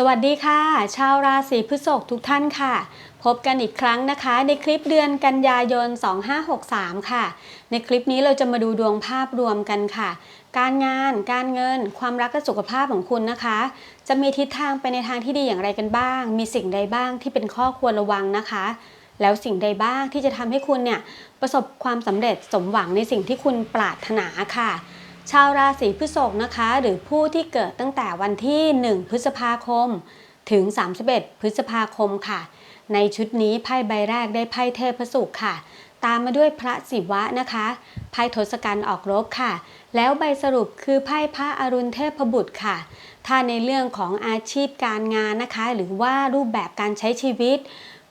สวัสดีค่ะ ชาวราศีพฤษภทุกท่านค่ะ พบกันอีกครั้งนะคะ ในคลิปเดือนกันยายน 2563 ค่ะ ในคลิปนี้เราจะมาดูดวงภาพรวมกันค่ะ การงาน การเงิน ความรักและสุขภาพของคุณนะคะ จะมีทิศทางไปในทางที่ดีอย่างไรกันบ้าง มีสิ่งใดบ้างที่เป็นข้อควรระวังนะคะ แล้วสิ่งใดบ้างที่จะทำให้คุณเนี่ยประสบความสำเร็จสมหวังในสิ่งที่คุณปรารถนาค่ะ ชาวราศีพฤษภนะคะ หรือผู้ที่เกิดตั้งแต่วันที่ 1 พฤษภาคม ถึง 31 พฤษภาคมค่ะ ในชุดนี้ไพ่ใบแรกได้ไพ่เทพสุขค่ะ ตามมาด้วยพระศิวะนะคะไพ่ทศกัณฐ์ออกรบค่ะ แล้วใบสรุปคือไพ่พระอรุณเทพบุตรค่ะ ถ้าในเรื่องของอาชีพการงานนะคะ หรือว่ารูปแบบการใช้ชีวิต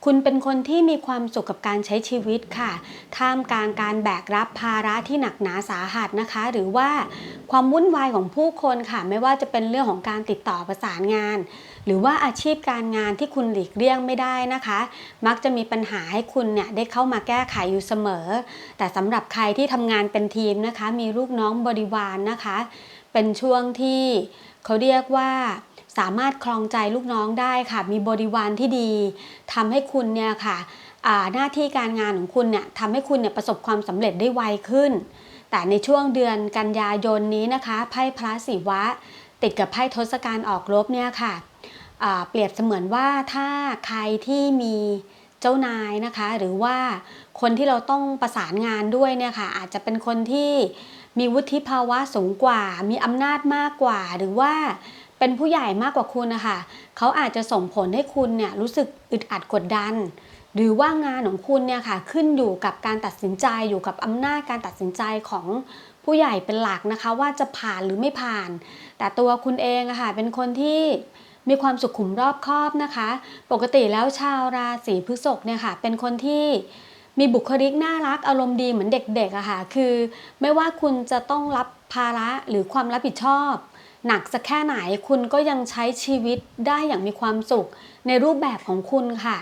คุณเป็นคนที่มีความสุขกับการใช้ชีวิตค่ะ ท่ามกลางการแบกรับภาระที่หนักหนาสาหัสนะคะ หรือว่าความวุ่นวายของผู้คนค่ะ ไม่ว่าจะเป็นเรื่องของการติดต่อประสานงาน หรือว่าอาชีพการงานที่คุณหลีกเลี่ยงไม่ได้นะคะ มักจะมีปัญหาให้คุณเนี่ยได้เข้ามาแก้ไขอยู่เสมอ แต่สำหรับใครที่ทำงานเป็นทีมนะคะ มีลูกน้องบริวารนนะคะ เป็นช่วงที่เขาเรียกว่าสามารถคลองใจลูกน้องได้ค่ะ มีบริวารที่ดีทำให้คุณเนี่ยค่ะหน้าที่การงานของคุณเนี่ยทำให้คุณเนี่ยประสบความสำเร็จได้ไวขึ้น แต่ในช่วงเดือนกันยายนนี้นะคะไพ่พระศิวะ ติดกับไพ่ทศกัณฐ์ออกรบเนี่ยค่ะเปรียบเสมือนว่าถ้าใครที่มี จ้านายนะคะ หรือว่าคนที่เราต้องประสานงานด้วยเนี่ยค่ะอาจจะเป็นคนที่มีวุฒิภาวะสูงกว่า มีอำนาจมากกว่า หรือว่าเป็นผู้ใหญ่มากกว่าคุณนะคะเขาอาจจะส่งผลให้คุณเนี่ยรู้สึกอึดอัดกดดัน หรือว่างานของคุณเนี่ยค่ะขึ้นอยู่กับการตัดสินใจอยู่กับอำนาจการตัดสินใจของผู้ใหญ่เป็นหลักนะคะ ว่าจะผ่านหรือไม่ผ่าน แต่ตัวคุณเองอะค่ะเป็นคนที่ มีความสุขุมรอบคอบนะคะ ปกติแล้วชาวราศีพฤษภเนี่ยค่ะ เป็นคนที่มีบุคลิกน่ารักอารมณ์ดีเหมือนเด็กๆอะค่ะ คือ ไม่ว่าคุณจะต้องรับภาระหรือความรับผิดชอบ หนักสักแค่ไหนคุณก็ยังใช้ชีวิตได้อย่างมีความสุขในรูปแบบของคุณค่ะ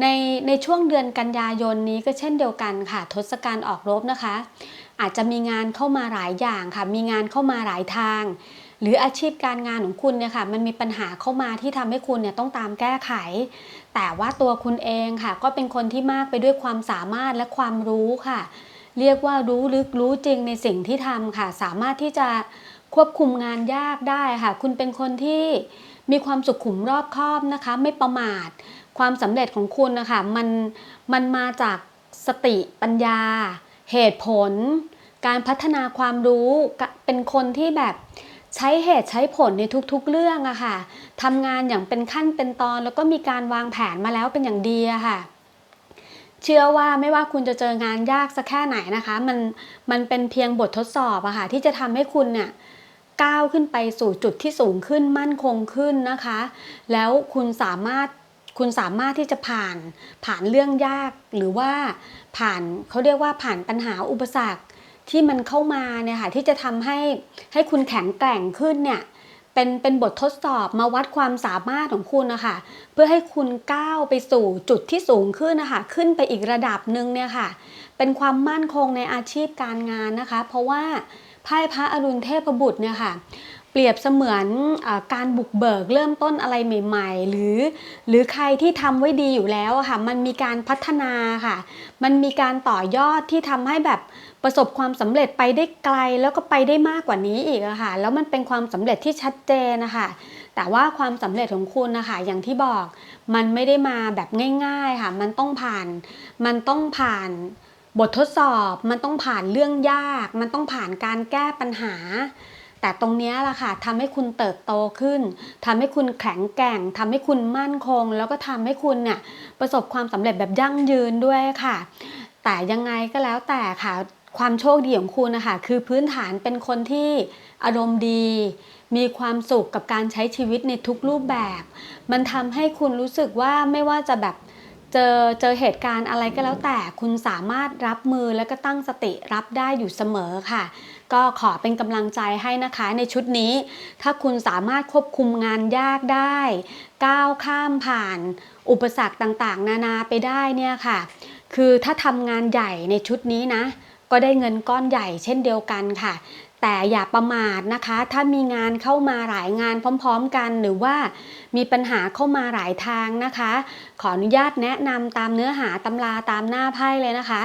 ในในช่วงเดือนกันยายนนี้ก็เช่นเดียวกันค่ะ ทศกัณฐ์ออกรบนะคะ อาจจะมีงานเข้ามาหลายอย่างค่ะ มีงานเข้ามาหลายทาง หรืออาชีพการงานของคุณเนี่ยค่ะ มันมีปัญหาเข้ามาที่ทำให้คุณเนี่ยต้องตามแก้ไข แต่ว่าตัวคุณเองค่ะ ก็เป็นคนที่มากไปด้วยความสามารถและความรู้ค่ะ เรียกว่ารู้ลึกรู้จริงในสิ่งที่ทำค่ะ สามารถที่จะควบคุมงานยากได้ค่ะ คุณเป็นคนที่มีความสุขุมรอบคอบนะคะ ไม่ประมาท ความสำเร็จของคุณนะคะมันมันมาจากสติปัญญา เหตุผล การพัฒนาความรู้ เป็นคนที่แบบใช้เหตุใช้ผลในทุกๆเรื่องอะค่ะทำงานอย่างเป็นขั้นเป็นตอน แล้วก็มีการวางแผนมาแล้วเป็นอย่างดีอะค่ะ เชื่อว่าไม่ว่าคุณจะเจองานยากสักแค่ไหนนะคะ มันมันเป็นเพียงบททดสอบอะค่ะที่จะทำให้คุณเนี่ยก้าวขึ้นไปสู่จุดที่สูงขึ้นมั่นคงขึ้นนะคะ แล้วคุณสามารถ คุณสามารถที่จะผ่านผ่านเรื่องยากหรือว่าผ่านเขาเรียกว่าผ่านปัญหาอุปสรรคที่มันเข้ามาเนี่ยค่ะที่จะทำให้ให้คุณแข็งแกร่งขึ้นเนี่ยเป็นเป็นบททดสอบมาวัดความสามารถของคุณนะคะเพื่อให้คุณก้าวไปสู่จุดที่สูงขึ้นนะคะขึ้นไปอีกระดับหนึ่งเนี่ยค่ะ เป็นความมั่นคงในอาชีพการงานนะคะ เพราะว่าไพ่พระอรุณเทพบุตรเนี่ยค่ะ เปรียบเสมือนอการบุกเบิกเริ่มต้นอะไรใหม่ ๆ หรือ หรือใครที่ทำไว้ดีอยู่แล้วอะค่ะมันมีการพัฒนาค่ะ มันมีการต่อยอดที่ทำให้แบบประสบความสำเร็จไปได้ไกลแล้วก็ไปได้มากกว่านี้อีกอะค่ะแล้วมันเป็นความสำเร็จที่ชัดเจนนะคะแต่ว่าความสำเร็จของคุณนะคะอย่างที่บอก มันไม่ได้มาแบบง่าย ๆค่ะ มันต้องผ่านมันต้องผ่านบททดสอบ มันต้องผ่านเรื่องยาก มันต้องผ่านการแก้ปัญหา แต่ตรงนี้แหละค่ะทำให้คุณเติบโตขึ้นทำให้คุณแข็งแกร่งทำให้คุณมั่นคง แล้วก็ทำให้คุณเนี่ยประสบความสำเร็จแบบยั่งยืนด้วยค่ะ แต่ยังไงก็แล้วแต่ค่ะความโชคดีของคุณนะคะคือพื้นฐานเป็นคนที่อารมณ์ดี มีความสุขกับการใช้ชีวิตในทุกรูปแบบ มันทำให้คุณรู้สึกว่าไม่ว่าจะแบบ เจอเจอเหตุการณ์อะไรก็แล้วแต่คุณสามารถรับมือแล้วก็ตั้งสติรับได้อยู่เสมอค่ะ ก็ขอเป็นกำลังใจให้นะคะในชุดนี้ ถ้าคุณสามารถควบคุมงานยากได้ ก้าวข้ามผ่าน อุปสรรคต่างๆ นานาไปได้เนี่ยค่ะ คือถ้าทำงานใหญ่ในชุดนี้นะ ก็ได้เงินก้อนใหญ่เช่นเดียวกันค่ะ แต่อย่าประมาทนะคะ ถ้ามีงานเข้ามาหลายงานพร้อมๆ กันหรือว่ามีปัญหาเข้ามาหลายทางนะคะ ขออนุญาตแนะนำตามเนื้อหาตำราตามหน้าไพ่เลยนะคะ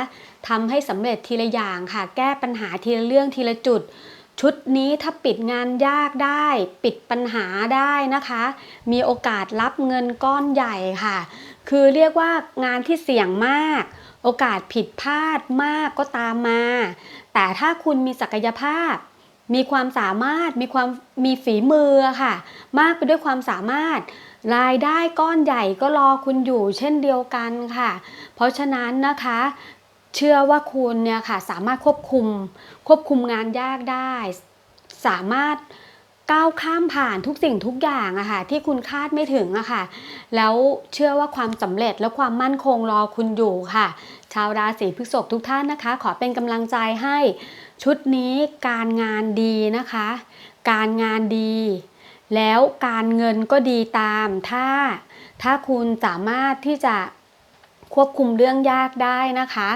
ทำให้สำเร็จทีละอย่างค่ะ แก้ปัญหาทีละเรื่องทีละจุด ชุดนี้ถ้าปิดงานยากได้ ปิดปัญหาได้นะคะ มีโอกาสรับเงินก้อนใหญ่ค่ะ คือเรียกว่างานที่เสี่ยงมาก โอกาสผิดพลาดมากก็ตามมา แต่ถ้าคุณมีศักยภาพ มีความสามารถมีความมีฝีมือค่ะ มากไปด้วยความสามารถ รายได้ก้อนใหญ่ก็รอคุณอยู่เช่นเดียวกันค่ะ เพราะฉะนั้นนะคะเชื่อว่าคุณเนี่ยค่ะสามารถควบคุมควบคุมงานยากได้ สามารถ ก้าวข้ามผ่านทุกสิ่งทุกอย่างอะค่ะที่คุณคาดไม่ถึงอะค่ะ แล้วเชื่อว่าความสำเร็จและความมั่นคงรอคุณอยู่ค่ะ ชาวราศีพฤษภทุกท่านนะคะ ขอเป็นกำลังใจให้ ชุดนี้การงานดีนะคะ การงานดี แล้วการเงินก็ดีตาม ถ้า ถ้าคุณสามารถที่จะควบคุมเรื่องยากได้นะคะ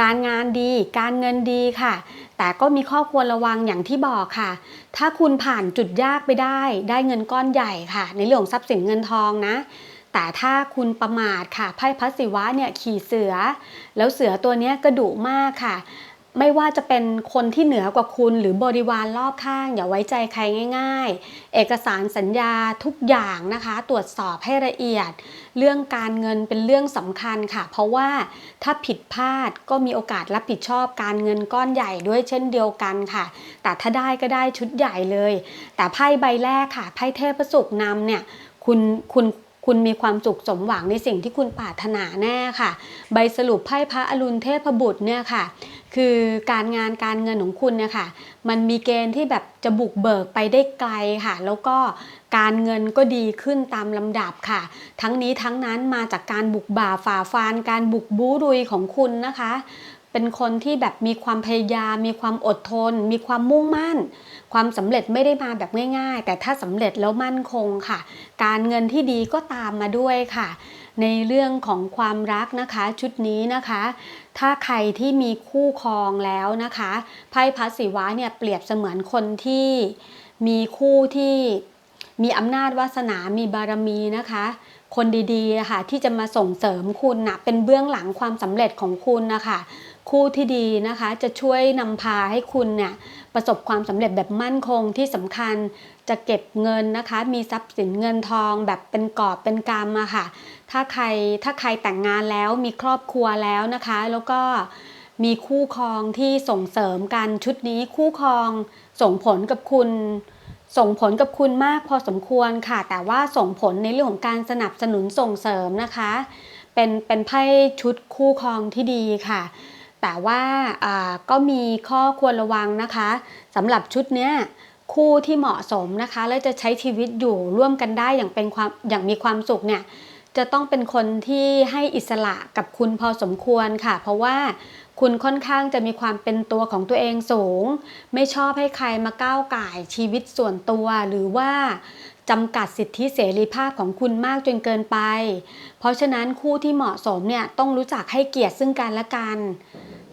การงานดี การเงินดีค่ะ แต่ก็มีข้อควรระวังอย่างที่บอกค่ะ ถ้าคุณผ่านจุดยากไปได้ ได้เงินก้อนใหญ่ค่ะ ในเรื่องของทรัพย์สินเงินทองนะ แต่ถ้าคุณประมาทค่ะไพ่พัสสิวะเนี่ยขี่เสือ แล้วเสือตัวนี้กระดุมากค่ะ ไม่ว่าจะเป็นคนที่เหนือกว่าคุณหรือบริวารรอบข้าง อย่าไว้ใจใครง่าย ๆ เอกสารสัญญาทุกอย่างนะคะ ตรวจสอบให้ละเอียด เรื่องการเงินเป็นเรื่องสำคัญค่ะ เพราะว่าถ้าผิดพลาดก็มีโอกาสรับผิดชอบการเงินก้อนใหญ่ด้วยเช่นเดียวกันค่ะ แต่ถ้าได้ก็ได้ชุดใหญ่เลย แต่ไพ่ใบแรกค่ะไพ่เทพสุขนำเนี่ยคุณคุณคุณมีความสุขสมหวังในสิ่งที่คุณปรารถนาแน่ค่ะ ใบสรุปไพ่พระอรุณเทพบุตรเนี่ยค่ะ คือการงานการเงินของคุณเนี่ยค่ะมันมีเกณฑ์ที่แบบจะบุกเบิกไปได้ไกลค่ะ แล้วก็การเงินก็ดีขึ้นตามลำดับค่ะ ทั้งนี้ทั้งนั้นมาจากการบุกบ่าฝ่าฟานการบุกบู้รุยของคุณนะคะ เป็นคนที่แบบมีความพยายามมีความอดทน มีความมุ่งมั่น ความสำเร็จไม่ได้มาแบบง่ายๆ แต่ถ้าสำเร็จแล้วมั่นคงค่ะ การเงินที่ดีก็ตามมาด้วยค่ะในเรื่องของความรักนะคะชุดนี้นะคะ ถ้าใครที่มีคู่ครองแล้วนะคะไพ่พัสสิวะเนี่ยเปรียบเสมือนคนที่มีคู่ที่มีอำนาจวาสนามีบารมีนะคะ คนดีๆะค่ะที่จะมาส่งเสริมคุณนะเป็นเบื้องหลังความสำเร็จของคุณนะคะ คู่ที่ดีนะคะจะช่วยนำพาให้คุณเนี่ยประสบความสำเร็จแบบมั่นคงที่สำคัญจะเก็บเงินนะคะ มีทรัพย์สินเงินทองแบบเป็นกอบเป็นกำอะค่ะ ถ้าใครถ้าใครแต่งงานแล้วมีครอบครัวแล้วนะคะ แล้วก็มีคู่ครองที่ส่งเสริมกันชุดนี้คู่ครองส่งผลกับคุณ ส่งผลกับคุณมากพอสมควรค่ะ แต่ว่าส่งผลในเรื่องของการสนับสนุนส่งเสริมนะคะ เป็นเป็นไพ่ชุดคู่ครองที่ดีค่ะ แต่ว่าก็มีข้อควรระวังนะคะสำหรับชุดเนี้ยคู่ที่เหมาะสมนะคะ และจะใช้ชีวิตอยู่ร่วมกันได้อย่างเป็นความอย่างมีความสุขเนี่ยจะต้องเป็นคนที่ให้อิสระกับคุณพอสมควรค่ะ เพราะว่าคุณค่อนข้างจะมีความเป็นตัวของตัวเองสูง ไม่ชอบให้ใครมาก้าวไก่ชีวิตส่วนตัว หรือว่าจำกัดสิทธิเสรีภาพของคุณมากจนเกินไป เพราะฉะนั้นคู่ที่เหมาะสมเนี่ยต้องรู้จักให้เกียรติซึ่งกันและกัน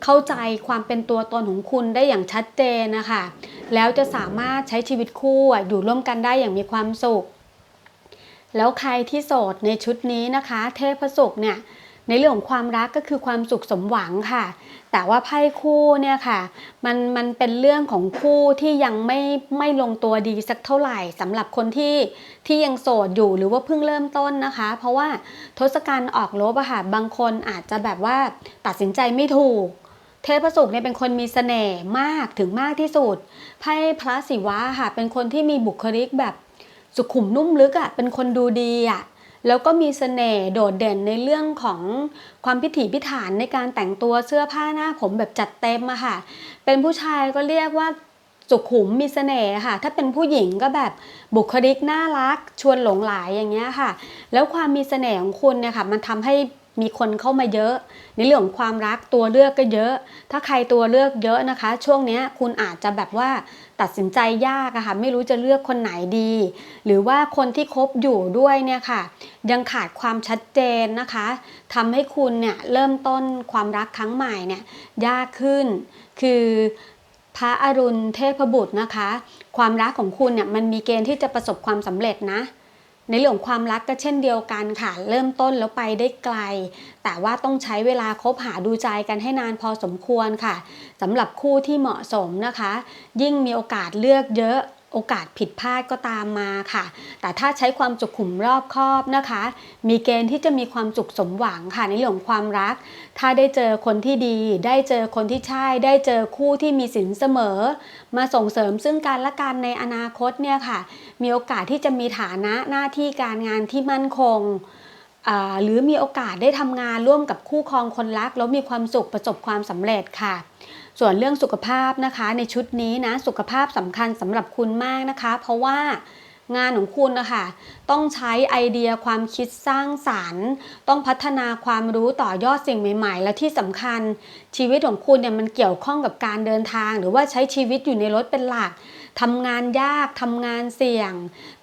เข้าใจความเป็นตัวตนของคุณได้อย่างชัดเจนนะคะ แล้วจะสามารถใช้ชีวิตคู่อยู่ร่วมกันได้อย่างมีความสุข แล้วใครที่โสดในชุดนี้นะคะ เทพสุขเนี่ยในเรื่องของความรักก็คือความสุขสมหวังค่ะ แต่ว่าไพ่คู่เนี่ยค่ะ มันมันเป็นเรื่องของคู่ที่ยังไม่ไม่ลงตัวดีสักเท่าไหร่สำหรับคนที่ที่ยังโสดอยู่หรือว่าเพิ่งเริ่มต้นนะคะ เพราะว่าทศกัณฐ์ออกลบอะค่ะบางคนอาจจะแบบว่าตัดสินใจไม่ถูก เทพสุขเนี่ยเป็นคนมีเสน่ห์มากถึงมากที่สุดไพ่พระศิวะค่ะเป็นคนที่มีบุคลิกแบบสุขุมนุ่มลึกอะ่ะเป็นคนดูดีอะ่ะแล้วก็มีเสน่ห์โดดเด่นในเรื่องของความพิถีพิถันในการแต่งตัวเสื้อผ้าหน้าผมแบบจัดเต็มอะค่ะ เป็นผู้ชายก็เรียกว่าสุขุมมีเสน่ห์ค่ะ ถ้าเป็นผู้หญิงก็แบบบุคลิกน่ารัก ชวนหลงไหลอย่างเงี้ยค่ะ แล้วความมีเสน่ห์ของคุณเนี่ยค่ะ มันทำให้ มีคนเข้ามาเยอะ ในเรื่องของความรักตัวเลือกก็เยอะ ถ้าใครตัวเลือกเยอะนะคะ ช่วงนี้คุณอาจจะแบบว่าตัดสินใจยากอะค่ะไม่รู้จะเลือกคนไหนดี หรือว่าคนที่คบอยู่ด้วยเนี่ยค่ะ ยังขาดความชัดเจนนะคะทำให้คุณเนี่ยเริ่มต้นความรักครั้งใหม่เนี่ยยากขึ้น คือพระอรุณเทพบุตรนะคะ ความรักของคุณเนี่ยมันมีเกณฑ์ที่จะประสบความสำเร็จนะ ในเรื่องความรักก็เช่นเดียวกันค่ะ เริ่มต้นแล้วไปได้ไกล แต่ว่าต้องใช้เวลาคบหาดูใจกันให้นานพอสมควรค่ะสำหรับคู่ที่เหมาะสมนะคะ ยิ่งมีโอกาสเลือกเยอะ โอกาสผิดพลาดก็ตามมาค่ะ แต่ถ้าใช้ความสุขุมรอบคอบนะคะ มีเกณฑ์ที่จะมีความสุขสมหวังค่ะในเรื่องความรัก ถ้าได้เจอคนที่ดี ได้เจอคนที่ใช่ ได้เจอคู่ที่มีสินเสมอ มาส่งเสริมซึ่งกันและกันในอนาคตเนี่ยค่ะ มีโอกาสที่จะมีฐานะหน้าที่การงานที่มั่นคงหรือมีโอกาสได้ทำงานร่วมกับคู่ครองคนรัก แล้วมีความสุขประสบความสำเร็จค่ะ ส่วนเรื่องสุขภาพนะคะในชุดนี้นะสุขภาพสำคัญสำหรับคุณมากนะคะ เพราะว่างานของคุณนะคะต้องใช้ไอเดียความคิดสร้างสารรค์ ต้องพัฒนาความรู้ต่อยอดสิ่งใหม่ ๆ และที่สำคัญ ชีวิตของคุณเนี่ยมันเกี่ยวข้องกับการเดินทาง หรือว่าใช้ชีวิตอยู่ในรถเป็นหลักทำงานยากทำงานเสี่ยง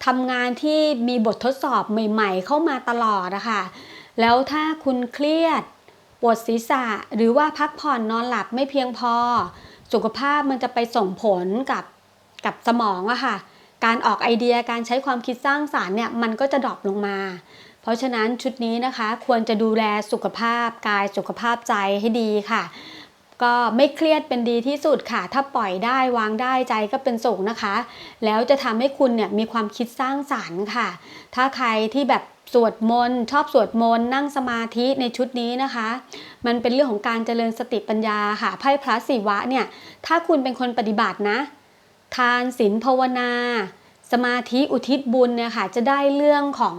ทำงานที่มีบททดสอบใหม่ ๆ เข้ามาตลอดนะคะแล้วถ้าคุณเครียด ปวดศีรษะหรือว่าพักผ่อนนอนหลับไม่เพียงพอ สุขภาพมันจะไปส่งผลกับกับสมองอะค่ะ การออกไอเดียการใช้ความคิดสร้างสารรค์เนี่ยมันก็จะดรอปลงมา เพราะฉะนั้นชุดนี้นะคะควรจะดูแลสุขภาพกายสุขภาพใจให้ดีค่ะ ก็ไม่เครียดเป็นดีที่สุดค่ะ ถ้าปล่อยได้วางได้ใจก็เป็นสุขนะคะ แล้วจะทำให้คุณเนี่ยมีความคิดสร้างสารรค์ค่ะ ถ้าใครที่แบบสวดมนต์ชอบสวดมนต์นั่งสมาธิในชุดนี้นะคะ มันเป็นเรื่องของการเจริญสติปัญญาค่ะไพ่พระศิวะเนี่ยถ้าคุณเป็นคนปฏิบัตินะ ทานศีลภาวนา สมาธิอุทิศบุญเนี่ยค่ะจะได้เรื่องของ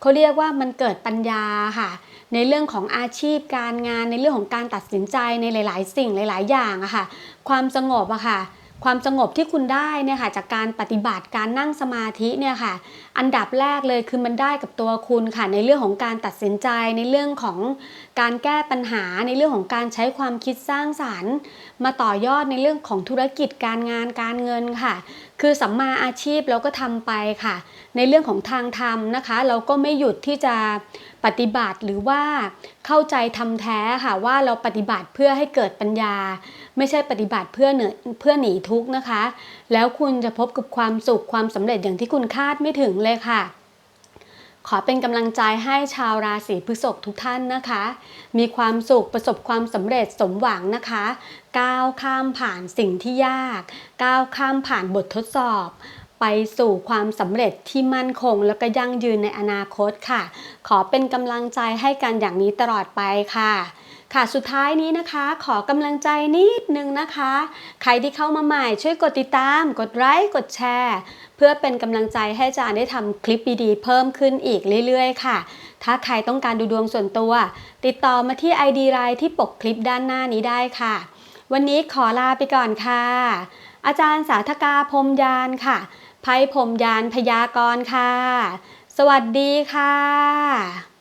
เขาเรียกว่ามันเกิดปัญญาค่ะ ในเรื่องของอาชีพการงานในเรื่องของการตัดสินใจในหลาย ๆ สิ่งหลาย ๆ อย่างอะค่ะ ความสงบอะค่ะ ความสงบที่คุณได้เนี่ยค่ะจากการปฏิบัติการนั่งสมาธิเนี่ยค่ะ อันดับแรกเลยคือมันได้กับตัวคุณค่ะ ในเรื่องของการตัดสินใจในเรื่องของการแก้ปัญหาในเรื่องของการใช้ความคิดสร้างสารรค์ มาต่อยอดในเรื่องของธุรกิจการงานการเงินค่ะ คือสัมมาอาชีพเราก็ทำไปค่ะ ในเรื่องของทางธรรมนะคะ เราก็ไม่หยุดที่จะปฏิบัติหรือว่าเข้าใจทำแท้ค่ะว่าเราปฏิบัติเพื่อให้เกิดปัญญา ไม่ใช่ปฏิบัติเพื่อเหนือเพื่อหนีทุกข์นะคะ แล้วคุณจะพบกับความสุขความสำเร็จอย่างที่คุณคาดไม่ถึงเลยค่ะ ขอเป็นกำลังใจให้ชาวราศีพฤษภทุกท่านนะคะ มีความสุขประสบความสำเร็จสมหวังนะคะ ก้าวข้ามผ่านสิ่งที่ยาก ก้าวข้ามผ่านบททดสอบ ไปสู่ความสำเร็จที่มั่นคง แล้วก็ยั่งยืนในอนาคตค่ะ ขอเป็นกำลังใจให้กันอย่างนี้ตลอดไปค่ะค่ะสุดท้ายนี้นะคะขอกำลังใจนิดนึงนะคะ ใครที่เข้ามาใหม่ช่วยกดติดตาม กดไลค์กดแชร์ เพื่อเป็นกำลังใจให้อาจารย์ได้ทำคลิปดีๆเพิ่มขึ้นอีกเรื่อยๆ ค่ะ ถ้าใครต้องการดูดวงส่วนตัว ติดต่อมาที่ ID ไลน์ที่ปกคลิปด้านหน้านี้ได้ค่ะ วันนี้ขอลาไปก่อนค่ะ อาจารย์สาธกาพรมยานค่ะไพ่พรมยานพยากรณ์ค่ะ สวัสดีค่ะ